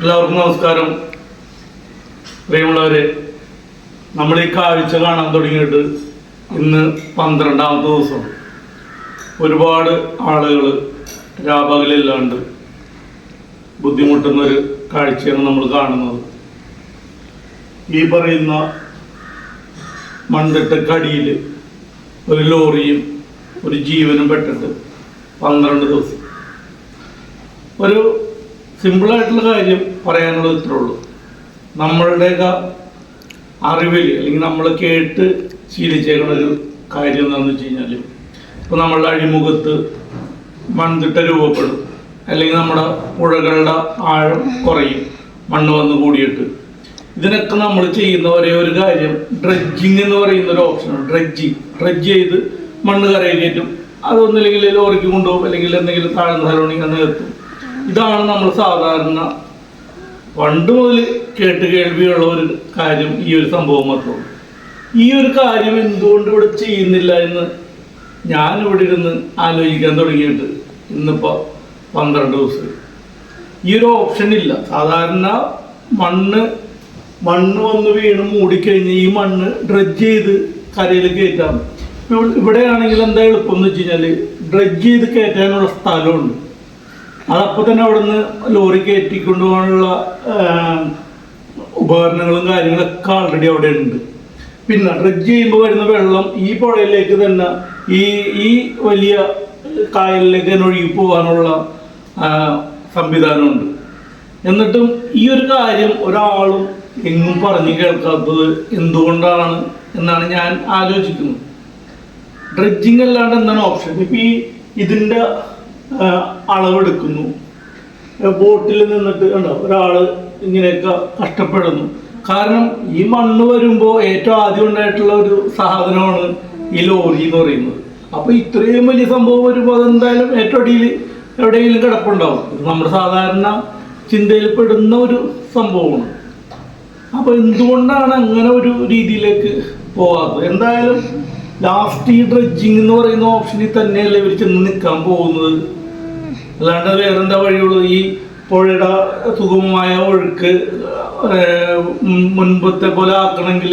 എല്ലാവർക്കും നമസ്കാരം. പ്രിയമുള്ളവരെ നമ്മൾ ഈ കാഴ്ച കാണാൻ തുടങ്ങിയിട്ട് ഇന്ന് പന്ത്രണ്ടാമത്തെ ദിവസം. ഒരുപാട് ആളുകൾ രാപകലില്ലാണ്ട് ബുദ്ധിമുട്ടുന്നൊരു കാഴ്ചയാണ് നമ്മൾ കാണുന്നത്. ഈ പറയുന്ന മൺതിട്ടക്കടിയിൽ ഒരു ലോറിയും ഒരു ജീവനും പെട്ടിട്ട് പന്ത്രണ്ട് ദിവസം. ഒരു സിമ്പിളായിട്ടുള്ള കാര്യം പറയാനുള്ളത് ഇത്രേ ഉള്ളൂ. നമ്മളുടെ അറിവിൽ അല്ലെങ്കിൽ നമ്മൾ കേട്ട് ശീലിച്ചേക്കുന്ന ഒരു കാര്യം എന്താണെന്ന് വെച്ച് കഴിഞ്ഞാൽ ഇപ്പോൾ നമ്മളുടെ അഴിമുഖത്ത് മൺതിട്ട രൂപപ്പെടും. അല്ലെങ്കിൽ നമ്മുടെ പുഴകളുടെ ആഴം കുറയും മണ്ണ് വന്ന് കൂടിയിട്ട്. ഇതിനൊക്കെ നമ്മൾ ചെയ്യുന്ന ഒരേ ഒരു കാര്യം ഡ്രഡ്ജിങ് എന്ന് പറയുന്ന ഒരു ഓപ്ഷനാണ് ഡ്രഡ്ജിങ് ഡ്രഡ്ജ് ചെയ്ത് മണ്ണ് കരയിൽ കയറ്റും. അതൊന്നില്ലെങ്കിൽ ലോറിക്ക് കൊണ്ടുപോകും അല്ലെങ്കിൽ എന്തെങ്കിലും താഴ്ന്ന സ്ഥലമാണെങ്കിൽ അത് നിർത്തും. ഇതാണ് നമ്മൾ സാധാരണ പണ്ട് മുതൽ കേട്ട് കേൾവിയുള്ള ഒരു കാര്യം ഈ ഒരു സംഭവം മാത്രമാണ് ഈ ഒരു കാര്യം എന്തുകൊണ്ട് ഇവിടെ ചെയ്യുന്നില്ല എന്ന് ഞാൻ ഇവിടെ ഇരുന്ന് ആലോചിക്കാൻ തുടങ്ങിയിട്ട് ഇന്നിപ്പോൾ പന്ത്രണ്ട് ദിവസം. ഈ ഒരു ഓപ്ഷൻ ഇല്ല. സാധാരണ മണ്ണ് മണ്ണ് വന്ന് വീണ് മൂടിക്കഴിഞ്ഞ് ഈ മണ്ണ് ഡ്രഡ്ജ് ചെയ്ത് കരയിൽ കയറ്റാം. ഇവ- ഇവിടെയാണെങ്കിൽ എന്താ എളുപ്പം എന്ന് വെച്ച് കഴിഞ്ഞാൽ ഡ്രഡ്ജ് ചെയ്ത് കയറ്റാനുള്ള സ്ഥലമുണ്ട്. അതപ്പോൾ തന്നെ അവിടുന്ന് ലോറി കയറ്റിക്കൊണ്ടു കൊണ്ടുപോകാനുള്ള ഉപകരണങ്ങളും കാര്യങ്ങളൊക്കെ ആൾറെഡി അവിടെ ഉണ്ട്. പിന്നെ ഡ്രഡ്ജ് ചെയ്യുമ്പോൾ വരുന്ന വെള്ളം ഈ പുഴയിലേക്ക് തന്നെ ഈ ഈ വലിയ കായലിലേക്ക് തന്നെ ഒഴുകി പോകാനുള്ള സംവിധാനമുണ്ട്. എന്നിട്ടും ഈ ഒരു കാര്യം ഒരാളും എങ്ങും പറഞ്ഞു കേൾക്കാത്തത് എന്തുകൊണ്ടാണ് എന്നാണ് ഞാൻ ആലോചിക്കുന്നത്. ഡ്രഡ്ജിങ് അല്ലാണ്ട് എന്താണ് ഓപ്ഷൻ ഇപ്പം ഈ ഇതിന്റെ അളവെടുക്കുന്നു. ബോട്ടിൽ നിന്നിട്ട് ഉണ്ടോ ഒരാൾ ഇങ്ങനെയൊക്കെ കഷ്ടപ്പെടുന്നു. കാരണം ഈ മണ്ണ് വരുമ്പോൾ ഏറ്റവും ആദ്യം ഉണ്ടായിട്ടുള്ള ഒരു സാധനമാണ് ഈ ലോറി എന്ന് പറയുന്നത്. അപ്പോൾ ഇത്രയും വലിയ സംഭവം വരുമ്പോൾ അതെന്തായാലും ഏറ്റവും അടിയിൽ എവിടെയെങ്കിലും കിടപ്പുണ്ടാവും. നമ്മുടെ സാധാരണ ചിന്തയിൽ പെടുന്ന ഒരു സംഭവമാണ്. അപ്പോൾ എന്തുകൊണ്ടാണ് അങ്ങനെ ഒരു രീതിയിലേക്ക് പോകാത്തത് എന്തായാലും ലാസ്റ്റ് ഈ ഡ്രഡ്ജിങ് എന്ന് പറയുന്ന ഓപ്ഷനിൽ തന്നെയല്ലേ ഇവർ ചെന്ന് നിൽക്കാൻ പോകുന്നത്? അല്ലാണ്ട് വേറെന്താ വഴിയുള്ളൂ? ഈ പുഴയുടെ സുഗമമായ ഒഴുക്ക് മുൻപത്തെ പോലെ ആക്കണമെങ്കിൽ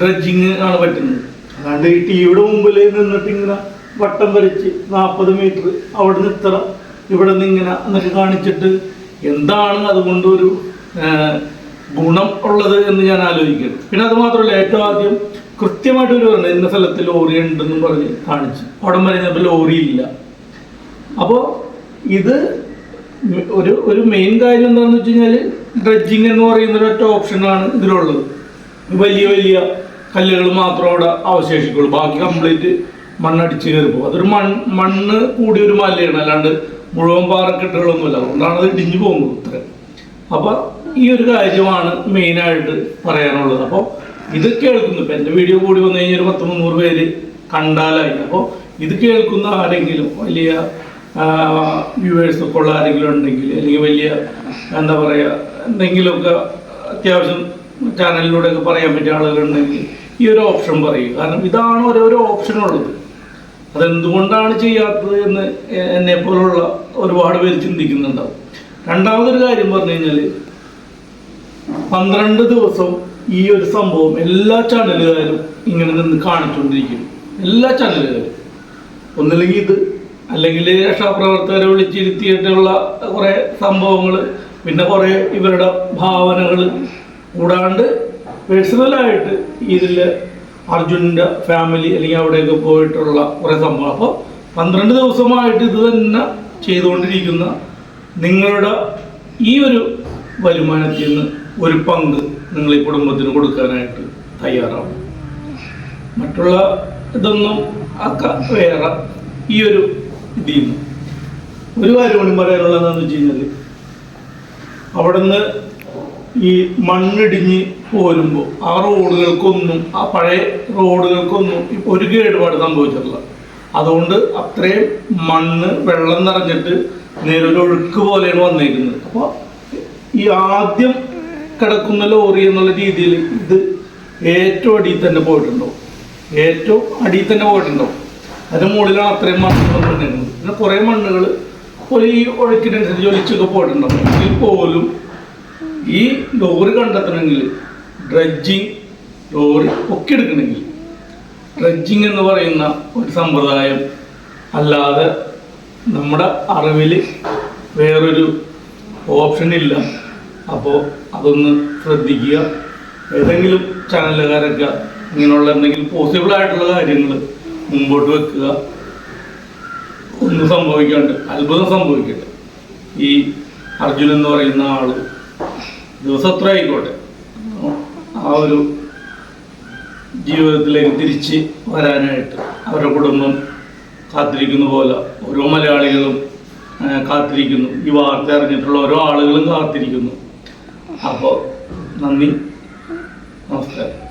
ഡ്രഡ്ജിങ് ആണ് പറ്റുന്നത്. അല്ലാണ്ട് ഈ ടിവിയുടെ മുമ്പിൽ നിന്നിട്ട് ഇങ്ങനെ വട്ടം വരച്ച് നാൽപ്പത് മീറ്റർ അവിടെ നിന്ന് ഇത്ര ഇവിടെ നിന്ന് ഇങ്ങനെ എന്നൊക്കെ കാണിച്ചിട്ട് എന്താണ് അതുകൊണ്ടൊരു ഗുണം ഉള്ളത് എന്ന് ഞാൻ ആലോചിക്കുന്നു. പിന്നെ അത് മാത്രമല്ല ഏറ്റവും ആദ്യം കൃത്യമായിട്ട് ഒരു പറഞ്ഞു ഇന്ന സ്ഥലത്ത് ലോറി ഉണ്ടെന്നും പറഞ്ഞ് കാണിച്ചു. അവിടെ വരെ ലോറിയില്ല അപ്പോൾ ഇത് ഒരു ഒരു മെയിൻ കാര്യം എന്താണെന്ന് വെച്ച് കഴിഞ്ഞാൽ ഡ്രഡ്ജിങ് എന്ന് പറയുന്ന ഒരൊറ്റ ഓപ്ഷനാണ് ഇതിലുള്ളത്. വലിയ വലിയ കല്ലുകൾ മാത്രം അവിടെ അവശേഷിക്കുള്ളൂ. ബാക്കി കംപ്ലീറ്റ് മണ്ണടിച്ച് കയറിപ്പോ അതൊരു മൺ മണ്ണ് കൂടിയ ഒരു മലയാണ്. അല്ലാണ്ട് മുഴുവൻ പാറക്കെട്ടുകളൊന്നുമില്ല. അതുകൊണ്ടാണ് അത് ഇടിഞ്ഞു പോകുന്നത് ഇത്ര അപ്പോൾ ഈ ഒരു കാര്യമാണ് മെയിനായിട്ട് പറയാനുള്ളത്. അപ്പോൾ ഇത് കേൾക്കുന്നു. ഇപ്പം എന്റെ വീഡിയോ കൂടി വന്നു കഴിഞ്ഞാൽ ഒരു പത്ത് മുന്നൂറ് പേര് കണ്ടാലായി. അപ്പോൾ ഇത് കേൾക്കുന്ന ആരെങ്കിലും വലിയ വ്യൂവേഴ്സ് ഒക്കെ ഉള്ള ആരെങ്കിലും ഉണ്ടെങ്കിൽ അല്ലെങ്കിൽ വലിയ എന്താ പറയുക എന്തെങ്കിലുമൊക്കെ അത്യാവശ്യം ചാനലിലൂടെയൊക്കെ പറയാൻ പറ്റിയ ആളുകളുണ്ടെങ്കിൽ ഈ ഒരു ഓപ്ഷൻ പറയും കാരണം ഇതാണ് ഓരോരോ ഓപ്ഷനുള്ളത് അതെന്തുകൊണ്ടാണ് ചെയ്യാത്തത് എന്ന് എന്നെ പോലുള്ള ഒരുപാട് പേര് ചിന്തിക്കുന്നുണ്ടാവും. രണ്ടാമതൊരു കാര്യം പറഞ്ഞു കഴിഞ്ഞാൽ പന്ത്രണ്ട് ദിവസം ഈ ഒരു സംഭവം എല്ലാ ചാനലുകാരും ഇങ്ങനെ നിന്ന് കാണിച്ചുകൊണ്ടിരിക്കും എല്ലാ ചാനലുകാരും. ഒന്നില്ലെങ്കിൽ ഇത് അല്ലെങ്കിൽ രക്ഷാപ്രവർത്തകരെ വിളിച്ചിരുത്തിയിട്ടുള്ള കുറേ സംഭവങ്ങൾ പിന്നെ കുറേ ഇവരുടെ ഭാവനകൾ കൂടാണ്ട് പേഴ്സണലായിട്ട് ഇതിൽ അർജുനന്റെ ഫാമിലി അല്ലെങ്കിൽ അവിടെയൊക്കെ പോയിട്ടുള്ള കുറേ സംഭവം. അപ്പോൾ പന്ത്രണ്ട് ദിവസമായിട്ട് ഇത് തന്നെ ചെയ്തുകൊണ്ടിരിക്കുന്ന നിങ്ങളുടെ ഈ ഒരു വരുമാനത്തിൽ നിന്ന് ഒരു പങ്ക് നിങ്ങൾ ഈ കുടുംബത്തിന് കൊടുക്കാനായിട്ട് തയ്യാറാവും മറ്റുള്ള ഇതൊന്നും അക്ക വേറെ ഈ ഒരു നിന്ന് ഒരു കാര്യമാണ് കൂടി പറയാനുള്ളത് എന്താണെന്ന് വെച്ച് കഴിഞ്ഞാൽ അവിടുന്ന് ഈ മണ്ണിടിഞ്ഞ് പോരുമ്പോൾ ആ റോഡുകൾക്കൊന്നും ആ പഴയ റോഡുകൾക്കൊന്നും ഇപ്പൊ ഒരു കേടുപാട് സംഭവിച്ചിട്ടില്ല. അതുകൊണ്ട് അത്രയും മണ്ണ് വെള്ളം നിറഞ്ഞിട്ട് നേരെ ഒരു ഒഴുക്ക് പോലെയാണ് വന്നേക്കുന്നത്. അപ്പോൾ ഈ ആദ്യം കിടക്കുന്ന ലോറി എന്നുള്ള രീതിയിൽ ഇത് ഏറ്റവും അടിയിൽ തന്നെ പോയിട്ടുണ്ടോ ഏറ്റവും അടിയിൽ തന്നെ പോയിട്ടുണ്ടാവും. അതിന് മുകളിലാണ് അത്രയും മണ്ണ് വന്നിട്ടുണ്ടായിരുന്നത് പിന്നെ കുറേ മണ്ണുകൾ ഒരു ഈ ഒഴുക്കിനനുസരിച്ച് ഒലിച്ചൊക്കെ പോയിട്ടുണ്ടാവും. എങ്കിൽ പോലും ഈ ലോറി കണ്ടെത്തണമെങ്കിൽ ഡ്രഡ്ജിങ് ലോറി ഒക്കെ എടുക്കണമെങ്കിൽ ഡ്രഡ്ജിങ് എന്ന് പറയുന്ന ഒരു സമ്പ്രദായം അല്ലാതെ നമ്മുടെ അറിവിൽ വേറൊരു ഓപ്ഷൻ ഇല്ല. അപ്പോൾ അതൊന്ന് ശ്രദ്ധിക്കുക. ഏതെങ്കിലും ചാനലുകാരൊക്കെ ഇങ്ങനെയുള്ള എന്തെങ്കിലും പോസിബിൾ ആയിട്ടുള്ള കാര്യങ്ങൾ മുമ്പോട്ട് വെക്കുക. ഒന്നും സംഭവിക്കാണ്ട് അത്ഭുതം സംഭവിക്കട്ടെ. ഈ അർജുൻ എന്ന് പറയുന്ന ആൾ ദിവസം എത്ര ആയിക്കോട്ടെ. ആ ഒരു ജീവിതത്തിലേക്ക് തിരിച്ച് വരാനായിട്ട് അവരുടെ കുടുംബം കാത്തിരിക്കുന്ന പോലെ ഓരോ മലയാളികളും കാത്തിരിക്കുന്നു. ഈ വാർത്ത അറിഞ്ഞിട്ടുള്ള ഓരോ ആളുകളും കാത്തിരിക്കുന്നു. അപ്പോൾ നന്ദി. നമസ്കാരം.